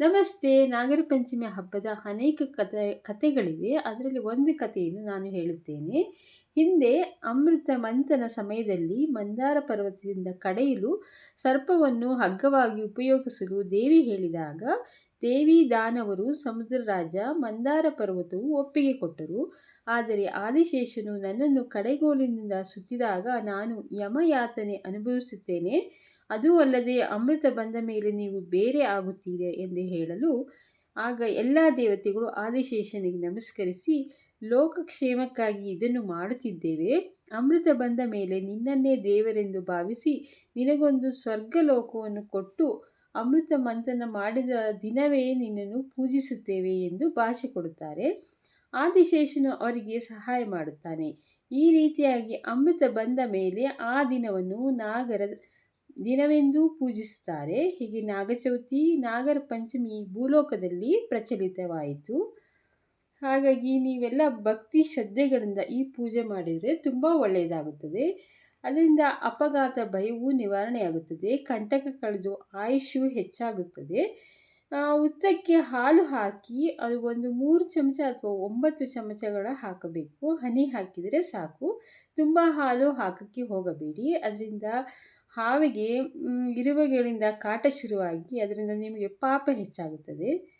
ನಮಸ್ತೆ. ನಾಗರ ಪಂಚಮಿ ಹಬ್ಬದ ಅನೇಕ ಕತೆ ಕಥೆಗಳಿವೆ. ಅದರಲ್ಲಿ ಒಂದು ಕಥೆಯನ್ನು ನಾನು ಹೇಳುತ್ತೇನೆ. ಹಿಂದೆ ಅಮೃತ ಮಂಥನ ಸಮಯದಲ್ಲಿ ಮಂದಾರ ಪರ್ವತದಿಂದ ಕಡೆಯಲು ಸರ್ಪವನ್ನು ಹಗ್ಗವಾಗಿ ಉಪಯೋಗಿಸಲು ದೇವಿ ಹೇಳಿದಾಗ, ದೇವಿ ದಾನವರು ಸಮುದ್ರ ರಾಜ ಮಂದಾರ ಪರ್ವತವು ಒಪ್ಪಿಗೆ ಕೊಟ್ಟರು. ಆದರೆ ಆದಿಶೇಷನು ನನ್ನನ್ನು ಕಡೆಗೋಲಿನಿಂದ ಸುತ್ತಿದಾಗ ನಾನು ಯಮಯಾತನೆ ಅನುಭವಿಸುತ್ತೇನೆ. ಅದೂ ಅಲ್ಲದೆ ಅಮೃತ ಬಂದ ಮೇಲೆ ನೀವು ಬೇರೆ ಆಗುತ್ತೀರಿ ಎಂದು ಹೇಳಲು ಆಗ ಎಲ್ಲ ದೇವತೆಗಳು ಆದಿಶೇಷನಿಗೆ ನಮಸ್ಕರಿಸಿ, ಲೋಕಕ್ಷೇಮಕ್ಕಾಗಿ ಇದನ್ನು ಮಾಡುತ್ತಿದ್ದೇವೆ. ಅಮೃತ ಬಂದ ಮೇಲೆ ನಿನ್ನನ್ನೇ ದೇವರೆಂದು ಭಾವಿಸಿ ನಿನಗೊಂದು ಸ್ವರ್ಗ ಲೋಕವನ್ನು ಕೊಟ್ಟು ಅಮೃತ ಮಂಥನ ಮಾಡಿದ ದಿನವೇ ನಿನ್ನನ್ನು ಪೂಜಿಸುತ್ತೇವೆ ಎಂದು ಭಾಷೆ ಕೊಡುತ್ತಾರೆ. ಆದಿಶೇಷನು ಅವರಿಗೆ ಸಹಾಯ ಮಾಡುತ್ತಾನೆ. ಈ ರೀತಿಯಾಗಿ ಅಮೃತ ಬಂದ ಮೇಲೆ ಆ ದಿನವನ್ನು ನಾಗರ ದಿನವೆಂದೂ ಪೂಜಿಸುತ್ತಾರೆ. ಹೀಗೆ ನಾಗಚೌತಿ, ನಾಗರ ಪಂಚಮಿ ಭೂಲೋಕದಲ್ಲಿ ಪ್ರಚಲಿತವಾಯಿತು. ಹಾಗಾಗಿ ನೀವೆಲ್ಲ ಭಕ್ತಿ ಶ್ರದ್ಧೆಗಳಿಂದ ಈ ಪೂಜೆ ಮಾಡಿದರೆ ತುಂಬ ಒಳ್ಳೆಯದಾಗುತ್ತದೆ. ಅದರಿಂದ ಅಪಘಾತ ಭಯವು ನಿವಾರಣೆಯಾಗುತ್ತದೆ. ಕಂಟಕ ಕಳೆದು ಆಯುಷು ಹೆಚ್ಚಾಗುತ್ತದೆ. ಉತ್ತಕ್ಕೆ ಹಾಲು ಹಾಕಿ ಅದು ಒಂದು ಮೂರು ಚಮಚ ಅಥವಾ ಒಂಬತ್ತು ಚಮಚಗಳ ಹಾಕಬೇಕು. ಹನಿ ಹಾಕಿದರೆ ಸಾಕು. ತುಂಬ ಹಾಲು ಹಾಕೋಕ್ಕೆ ಹೋಗಬೇಡಿ. ಅದರಿಂದ ಹಾವಿಗೆ ಇರುವೆಗಳಿಂದ ಕಾಟ ಶುರುವಾಗಿ ಅದರಿಂದ ನಿಮಗೆ ಪಾಪ ಹೆಚ್ಚಾಗುತ್ತದೆ.